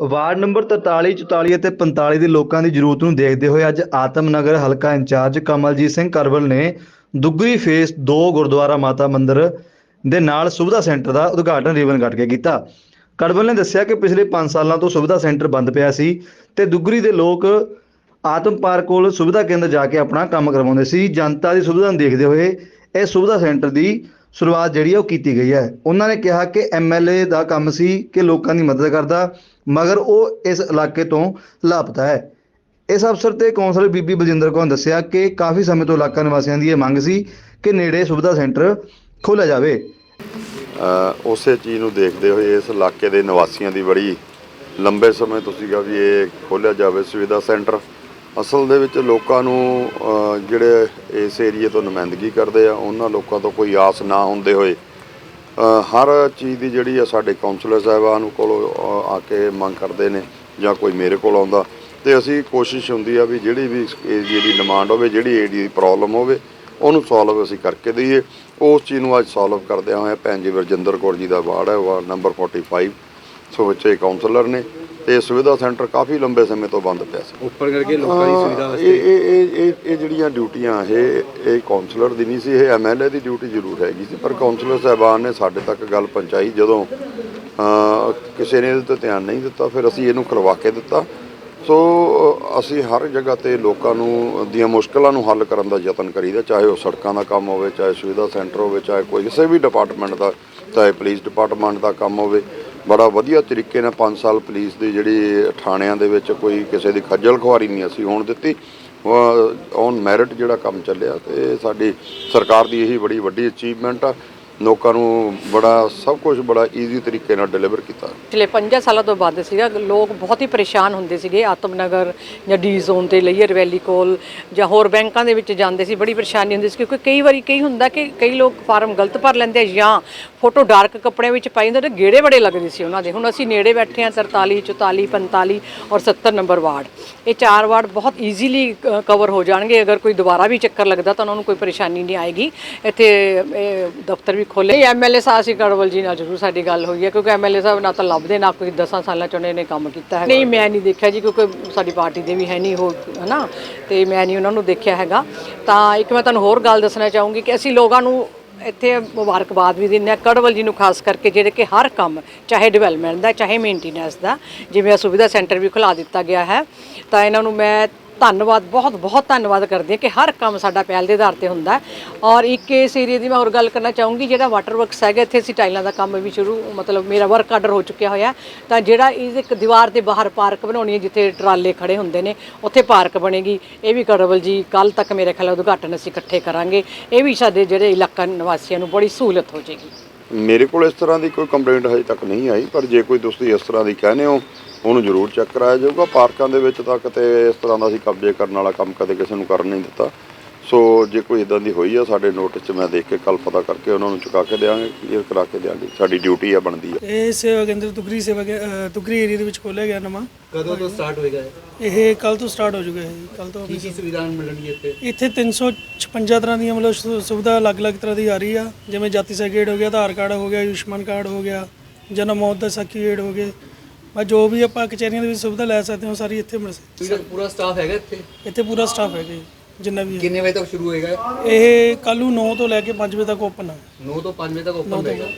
Ward number 43 44 ਅਤੇ 45 ਦੇ ਲੋਕਾਂ ਦੀ ਜ਼ਰੂਰਤ ਨੂੰ ਦੇਖਦੇ ਹੋਏ ਅੱਜ ਆਤਮ ਨਗਰ ਹਲਕਾ ਇੰਚਾਰਜ ਕਮਲਜੀਤ ਸਿੰਘ ਕਰਵਲ ਨੇ ਦੁੱਗਰੀ ਫੇਸ 2 ਗੁਰਦੁਆਰਾ ਮਾਤਾ ਮੰਦਿਰ ਦੇ ਨਾਲ ਸੁਵਿਧਾ ਸੈਂਟਰ ਦਾ ਉਦਘਾਟਨ ਰਿਬਨ ਕੱਟ ਕੇ ਕੀਤਾ। ਕਰਵਲ ਨੇ ਦੱਸਿਆ ਕਿ ਪਿਛਲੇ 5 ਸਾਲਾਂ ਤੋਂ ਸੁਵਿਧਾ ਸੈਂਟਰ ਬੰਦ ਪਿਆ ਸੀ ਤੇ ਦੁੱਗਰੀ ਦੇ ਲੋਕ ਆਤਮ ਪਾਰਕ ਕੋਲ ਸੁਵਿਧਾ ਕੇਂਦਰ ਜਾ ਕੇ ਆਪਣਾ ਕੰਮ ਕਰਵਾਉਂਦੇ ਸੀ। ਜਨਤਾ ਦੀ ਸੁਵਿਧਾ ਨੂੰ ਦੇਖਦੇ ਹੋਏ ਇਹ ਸੁਵਿਧਾ ਸੈਂਟਰ ਦੀ ਸ਼ੁਰੂਆਤ ਜਿਹੜੀ ਹੈ ਉਹ ਕੀਤੀ ਗਈ ਹੈ। ਉਹਨਾਂ ਨੇ ਕਿਹਾ ਕਿ ਐਮਐਲਏ ਦਾ ਕੰਮ ਸੀ ਕਿ ਲੋਕਾਂ ਦੀ ਮਦਦ ਕਰਦਾ, ਮਗਰ ਉਹ ਇਸ ਇਲਾਕੇ ਤੋਂ ਲਾਪਤਾ ਹੈ। ਇਸ ਅਵਸਰ ਤੇ ਕੌਂਸਲਰ ਬੀਬੀ ਬਲਜਿੰਦਰ ਕੌਰ ਨੇ ਦੱਸਿਆ ਕਿ ਕਾਫੀ ਸਮੇਂ ਤੋਂ ਇਲਾਕਾ ਨਿਵਾਸੀਆਂ ਦੀ ਇਹ ਮੰਗ ਸੀ ਕਿ ਨੇੜੇ ਸੁਵਿਧਾ ਸੈਂਟਰ ਖੋਲ੍ਹਿਆ ਜਾਵੇ। ਉਸੇ ਚੀਜ਼ ਨੂੰ ਦੇਖਦੇ ਹੋਏ ਇਸ ਇਲਾਕੇ ਦੇ ਨਿਵਾਸੀਆਂ ਦੀ ਬੜੀ ਲੰਬੇ ਸਮੇਂ ਤੋਂ ਸੀਗਾ ਵੀ ਇਹ ਖੋਲ੍ਹਿਆ ਜਾਵੇ ਸੁਵਿਧਾ ਸੈਂਟਰ। ਅਸਲ ਦੇ ਵਿੱਚ ਲੋਕਾਂ ਨੂੰ ਜਿਹੜੇ ਇਸ ਏਰੀਏ ਤੋਂ ਨੁਮਾਇੰਦਗੀ ਕਰਦੇ ਆ, ਉਹਨਾਂ ਲੋਕਾਂ ਤੋਂ ਕੋਈ ਆਸ ਨਾ ਹੁੰਦੇ ਹੋਏ ਹਰ ਚੀਜ਼ ਦੀ ਜਿਹੜੀ ਆ ਸਾਡੇ ਕਾਉਂਸਲਰ ਸਾਹਿਬਾਨ ਕੋਲ ਆ ਕੇ ਮੰਗ ਕਰਦੇ ਨੇ ਜਾਂ ਕੋਈ ਮੇਰੇ ਕੋਲ ਆਉਂਦਾ। ਤੇ ਅਸੀਂ ਕੋਸ਼ਿਸ਼ ਹੁੰਦੀ ਆ ਵੀ ਜਿਹੜੀ ਵੀ ਏਰੀਏ ਦੀ ਡਿਮਾਂਡ ਹੋਵੇ, ਜਿਹੜੀ ਏਰੀਏ ਦੀ ਪ੍ਰੋਬਲਮ ਹੋਵੇ, ਉਹਨੂੰ ਸੋਲਵ ਅਸੀਂ ਕਰਕੇ ਦਈਏ। ਉਸ ਚੀਜ਼ ਨੂੰ ਅੱਜ ਸੋਲਵ ਕਰਦਿਆਂ ਹੋਇਆ ਭੈਣ ਜੀ ਵਰਜਿੰਦਰ ਕੌਰ ਜੀ ਦਾ ਵਾਰਡ ਹੈ, ਵਾਰਡ ਨੰਬਰ 45 ਸੋ ਬੱਚੇ ਕਾਉਂਸਲਰ ਨੇ। ਤੇ ਸੁਵਿਧਾ ਸੈਂਟਰ ਕਾਫੀ ਲੰਬੇ ਸਮੇਂ ਤੋਂ ਬੰਦ ਪਿਆ ਸੀ। ਉੱਪਰ ਕਰਕੇ ਲੋਕਾਂ ਦੀ ਸੁਵਿਧਾ ਵਾਸਤੇ। ਇਹ ਇਹ ਇਹ- ਇਹ ਜਿਹੜੀਆਂ ਡਿਊਟੀਆਂ ਇਹ ਇਹ ਕਾਉਂਸਲਰ ਦੀ ਨਹੀਂ ਸੀ ਇਹ ਐਮਐਲਏ ਦੀ ਡਿਊਟੀ ਜ਼ਰੂਰ ਹੈਗੀ ਸੀ ਪਰ ਕਾਉਂਸਲਰ ਸਾਹਿਬਾਨ ਨੇ ਸਾਡੇ ਤੱਕ ਗੱਲ ਪਹੁੰਚਾਈ ਜਦੋਂ ਕਿਸੇ ਨੇ ਇਹਦੇ ਤੇ ਧਿਆਨ ਨਹੀਂ ਦਿੱਤਾ ਫਿਰ ਅਸੀਂ ਇਹਨੂੰ ਕਰਵਾ ਕੇ ਦਿੱਤਾ। ਸੋ ਅਸੀਂ ਹਰ ਜਗ੍ਹਾ ਤੇ ਲੋਕਾਂ ਨੂੰ ਦੀਆਂ ਮੁਸ਼ਕਲਾਂ ਨੂੰ ਹੱਲ ਕਰਨ ਦਾ ਯਤਨ ਕਰੀਦਾ ਚਾਹੇ ਉਹ ਸੜਕਾਂ ਦਾ ਕੰਮ ਹੋਵੇ ਚਾਹੇ ਸੁਵਿਧਾ ਸੈਂਟਰ ਹੋਵੇ ਚਾਹੇ ਕੋਈ ਕਿਸੇ ਵੀ ਡਿਪਾਰਟਮੈਂਟ ਦਾ ਚਾਹੇ ਪੁਲਿਸ ਡਿਪਾਰਟਮੈਂਟ ਦਾ ਕੰਮ ਹੋਵੇ। ਬੜਾ ਵਧੀਆ ਤਰੀਕੇ ਨਾਲ 5 ਸਾਲ ਪੁਲਿਸ ਦੀ ਜਿਹੜੀ ਥਾਣਿਆਂ ਦੇ ਵਿੱਚ ਕੋਈ ਕਿਸੇ ਦੀ ਖੱਜਲ ਖੁਆਰੀ ਨਹੀਂ ਅਸੀਂ ਹੋਣ ਦਿੱਤੀ। ਔਨ ਮੈਰਿਟ ਜਿਹੜਾ ਕੰਮ ਚੱਲਿਆ ਤੇ ਸਾਡੀ ਸਰਕਾਰ ਦੀ ਇਹੀ ਬੜੀ ਵੱਡੀ ਅਚੀਵਮੈਂਟ ਆ। ਲੋਕਾਂ ਨੂੰ ਬੜਾ, ਸਭ ਕੁਝ ਬੜਾ ਈਜ਼ੀ ਤਰੀਕੇ ਨਾਲ ਡਿਲੀਵਰ ਕੀਤਾ। ਪਿਛਲੇ 5 ਸਾਲਾਂ ਤੋਂ ਬਾਅਦ ਸੀਗਾ, ਲੋਕ ਬਹੁਤ ਹੀ ਪਰੇਸ਼ਾਨ ਹੁੰਦੇ ਸੀਗੇ ਆਤਮਨਗਰ ਜਾਂ ਡੀ ਜ਼ੋਨ ਤੇ ਲਈਅਰ ਵੈਲੀ ਕੋਲ, ਜਾਂ ਹੋਰ ਬੈਂਕਾਂ ਦੇ ਵਿੱਚ ਜਾਂਦੇ ਸੀ, ਬੜੀ ਪਰੇਸ਼ਾਨੀ ਹੁੰਦੀ ਸੀ, ਕਿਉਂਕਿ ਕਈ ਵਾਰੀ ਕਈ ਹੁੰਦਾ ਕਿ ਕਈ ਲੋਕ ਫਾਰਮ ਗਲਤ ਭਰ ਲੈਂਦੇ ਜਾਂ ਫੋਟੋ ਡਾਰਕ ਕੱਪੜਿਆਂ ਵਿੱਚ ਪਾਈ ਹੁੰਦੇ ਤੇ ਗੇੜੇ ਬੜੇ ਲੱਗਦੇ ਸੀ ਉਹਨਾਂ ਦੇ। ਹੁਣ ਅਸੀਂ ਨੇੜੇ ਬੈਠੇ ਆ 43 44 45 ਔਰ 70 ਨੰਬਰ ਵਾਰਡ। ਇਹ ਚਾਰ ਵਾਰਡ ਬਹੁਤ ਈਜ਼ੀਲੀ ਕਵਰ ਹੋ ਜਾਣਗੇ। ਅਗਰ ਕੋਈ ਦੁਬਾਰਾ ਵੀ ਚੱਕਰ ਲੱਗਦਾ ਤਾਂ ਉਹਨਾਂ ਨੂੰ ਕੋਈ ਪਰੇਸ਼ਾਨੀ ਨਹੀਂ ਆਏਗੀ। ਇੱਥੇ ਦਫ਼ਤਰ ਵੀ ਖੋਲੇ ਐਮਐਲਏ ਸਾਹਿਬ ਸੀ ਕੜਵਲ ਜੀ ਨਾਲ ਜ਼ਰੂਰ ਸਾਡੀ ਗੱਲ ਹੋਈ ਹੈ, ਕਿਉਂਕਿ ਐਮਐਲਏ ਸਾਹਿਬ ਨਾ ਤਾਂ ਲੱਭਦੇ, ਨਾ ਕੋਈ 10 ਸਾਲਾਂ ਚ ਉਹਨੇ ਨੇ ਕੰਮ ਕੀਤਾ ਹੈ ਨਹੀਂ, ਮੈਂ ਨਹੀਂ ਦੇਖਿਆ ਜੀ, ਕਿਉਂਕਿ ਸਾਡੀ ਪਾਰਟੀ ਦੇ ਵੀ ਹੈ ਨਹੀਂ ਉਹ ਹਨਾ? ਤੇ ਮੈਂ ਨਹੀਂ ਉਹਨਾਂ ਨੂੰ ਦੇਖਿਆ ਹੈਗਾ। ਤਾਂ ਇੱਕ ਮੈਂ ਤੁਹਾਨੂੰ ਹੋਰ ਗੱਲ ਦੱਸਣਾ ਚਾਹੂੰਗੀ ਕਿ ਅਸੀਂ ਲੋਕਾਂ ਨੂੰ ਇੱਥੇ ਮੁਬਾਰਕਬਾਦ ਵੀ ਦਿੰਦੇ ਹਾਂ ਕੜਵਲ ਜੀ ਨੂੰ ਖਾਸ ਕਰਕੇ ਜਿਹੜੇ ਕਿ ਹਰ ਕੰਮ, ਚਾਹੇ ਡਿਵੈਲਪਮੈਂਟ ਦਾ, ਚਾਹੇ ਮੇਨਟੇਨੈਂਸ ਦਾ, ਜਿਵੇਂ ਸੁਵਿਧਾ ਸੈਂਟਰ ਵੀ ਖੁਲਾ ਦਿੱਤਾ ਗਿਆ ਹੈ। ਤਾਂ ਇਹਨਾਂ ਨੂੰ ਮੈਂ ਧੰਨਵਾਦ, ਬਹੁਤ ਬਹੁਤ ਧੰਨਵਾਦ ਕਰਦੀ ਹਾਂ ਕਿ ਹਰ ਕੰਮ ਸਾਡਾ ਪਹਿਲ ਦੇ ਆਧਾਰ ਤੇ ਹੁੰਦਾ ਹੈ। ਔਰ ਇੱਕ ਇਸ ਏਰੀਆ ਦੀ ਮੈਂ ਹੋਰ ਗੱਲ ਕਰਨਾ ਚਾਹੂੰਗੀ, ਜਿਹੜਾ ਵਾਟਰ ਵਰਕਸ ਹੈਗਾ, ਇੱਥੇ ਅਸੀਂ ਟਾਈਲਾਂ ਦਾ ਕੰਮ ਵੀ ਸ਼ੁਰੂ, ਮਤਲਬ ਮੇਰਾ ਵਰਕ ਆਰਡਰ ਹੋ ਚੁੱਕਿਆ ਹੋਇਆ ਤਾਂ ਜਿਹੜਾ ਇਸ ਇੱਕ ਦੀਵਾਰ ਦੇ ਬਾਹਰ ਪਾਰਕ ਬਣਾਉਣੀ ਹੈ, ਜਿੱਥੇ ਟਰਾਲੇ ਖੜੇ ਹੁੰਦੇ ਨੇ, ਉੱਥੇ ਪਾਰਕ ਬਣੇਗੀ। ਇਹ ਵੀ ਕੜਵਲ ਜੀ ਕੱਲ ਤੱਕ ਮੇਰੇ ਖਿਆਲ ਉਦਘਾਟਨ ਅਸੀਂ ਇਕੱਠੇ ਕਰਾਂਗੇ। ਇਹ ਵੀ ਸਾਡੇ ਜਿਹੜੇ ਇਲਾਕਾ ਨਿਵਾਸੀਆਂ ਨੂੰ ਬੜੀ ਸਹੂਲਤ ਹੋ ਜਾਏਗੀ। ਮੇਰੇ ਕੋਲ ਇਸ ਤਰ੍ਹਾਂ ਦੀ ਕੋਈ ਕੰਪਲੇਂਟ ਹਜੇ ਤੱਕ ਨਹੀਂ ਆਈ, ਪਰ ਜੇ ਕੋਈ ਤੁਸੀਂ ਇਸ ਤਰ੍ਹਾਂ ਦੀ ਕਹਿੰਦੇ ਹੋ, ਉਹਨੂੰ ਜ਼ਰੂਰ ਚੈੱਕ ਕਰਾਇਆ ਜਾਊਗਾ। ਪਾਰਕਾਂ ਦੇ ਵਿੱਚ ਤਾਂ ਕਿਤੇ ਇਸ ਤਰ੍ਹਾਂ ਦਾ ਅਸੀਂ ਕਬਜ਼ੇ ਕਰਨ ਵਾਲਾ ਕੰਮ ਕਦੇ ਕਿਸੇ ਨੂੰ ਕਰਨ ਨਹੀਂ ਦਿੱਤਾ। ਸੋ ਜੇ ਕੋਈ ਇਦਾਂ ਦੀ ਹੋਈ ਆ ਸਾਡੇ ਨੋਟਿਸ 'ਚ ਮੈਂ ਦੇਖ ਕੇ ਕੱਲ ਪਤਾ ਕਰਕੇ ਉਹਨਾਂ ਨੂੰ ਚੁਕਾ ਕੇ ਦਿਆਂਗੇ ਕਲੀਅਰ ਕਰਾ ਕੇ ਦਿਆਂਗੇ। ਸਾਡੀ ਡਿਊਟੀ ਆ ਬਣਦੀ ਆ। ਇਹ ਸੇਵਾ ਕੇਂਦਰ ਤੁਗਰੀ ਸੇਵਾ ਕੇ- ਅ, ਤੁਗਰੀ ਏਰੀਆ ਦੇ ਵਿੱਚ ਖੋਲ੍ਹਿਆ ਗਿਆ ਨਵਾਂ। ਕਦੋਂ ਤੋਂ ਸਟਾਰਟ ਹੋਏਗਾ ਇਹ? ਇਹ ਕੱਲ ਤੋਂ ਸਟਾਰਟ ਹੋ ਚੁੱਕਾ ਹੈ ਕੱਲ ਤੋਂ ਕੀ ਕੀ ਸੁਵਿਧਾ ਮਿਲਣਗੀ ਇੱਥੇ? ਇੱਥੇ 356 ਤਰ੍ਹਾਂ ਦੀਆਂ ਮਤਲਬ ਸੁ- ਸੁਵਿਧਾ ਅਲੱਗ-ਅਲੱਗ ਤਰ੍ਹਾਂ ਦੀ ਆ ਰਹੀ ਆ। ਜਿਵੇਂ ਜਾਤੀ ਸਰਟੀਫਿਕੇਟ ਹੋ ਗਿਆ ਆਧਾਰ ਕਾਰਡ ਹੋ ਗਿਆ ਆਯੁਸ਼ਮਾਨ ਕਾਰਡ ਹੋ ਗਿਆ ਜਨਮ ਮੌਤ ਦਾ ਸਰਟੀਫਿਕੇਟ ਹੋ ਗਿਆ ਬਸ ਜੋ ਵੀ ਆਪਾਂ ਕਚਹਿਰੀਆਂ ਦੇ ਵਿੱਚ ਸੁਵਿਧਾ ਲੈ ਸਕਦੇ ਹਾਂ ਉਹ ਸਾਰੀ ਇੱਥੇ ਮਿਲ ਸਕਦੀ ਪੂਰਾ ਪੂਰਾ ਸਟਾਫ ਹੈਗਾ ਇੱਥੇ? ਇੱਥੇ ਪੂਰਾ ਸਟਾਫ ਹੈ ਜੀ। ਜਿੰਨਾ ਵੀ ਹੈ। ਕਿੰਨੇ ਵਜੇ ਤੱਕ ਸ਼ੁਰੂ ਹੋਏਗਾ? ਇਹ ਕੱਲ ਨੂੰ 9 ਤੋਂ ਲੈ ਕੇ 5 ਵਜੇ ਤੱਕ ਓਪਨ ਹੈ 9 ਤੋਂ 5 ਵਜੇ ਤੱਕ ਓਪਨ ਰਹੇਗਾ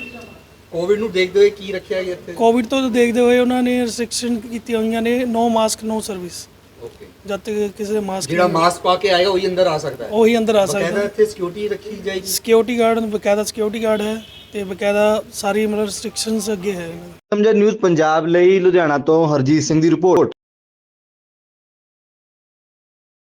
ਕੋਵਿਡ ਨੂੰ ਦੇਖਦੇ ਹੋਏ ਕੀ ਰੱਖਿਆ ਗਿਆ ਇੱਥੇ? ਕੋਵਿਡ ਤੋਂ ਦੇਖਦੇ ਹੋਏ ਉਹਨਾਂ ਨੇ ਰਿਸਟ੍ਰਿਕਸ਼ਨ ਕੀਤੀਆਂ ਹੋਈਆਂ ਨੇ no mask no service okay ਜਦ ਤੱਕ ਕਿਸੇ ਦੇ ਮਾਸਕ ਜਿਹੜਾ ਮਾਸਕ ਪਾ ਕੇ ਆਏਗਾ ਉਹੀ ਅੰਦਰ ਆ ਸਕਦਾ ਹੈ। ਉਹੀ ਅੰਦਰ ਆ ਸਕਦਾ ਬਕਾਇਦਾ ਇੱਥੇ ਸਿਕਿਉਰਿਟੀ ਰੱਖੀ ਜਾਏਗੀ। ਸਿਕਿਉਰਿਟੀ ਗਾਰਡ ਬਕਾਇਦਾ ਸਿਕਿਉਰਿਟੀ ਗਾਰਡ ਹੈ ਤੇ ਬਕਾਇਦਾ ਸਾਰੀ ਮਤਲਬ ਰਿਸਟ੍ਰਿਕਸ਼ਨਸ ਅੱਗੇ ਹੈ। ਇਹਨਾਂ ਦੀ। ਸਮਝਾ ਨਿਊਜ਼ ਪੰਜਾਬ ਲਈ ਲੁਧਿਆਣਾ ਤੋਂ ਹਰਜੀਤ ਸਿੰਘ ਦੀ ਰਿਪੋਰਟ।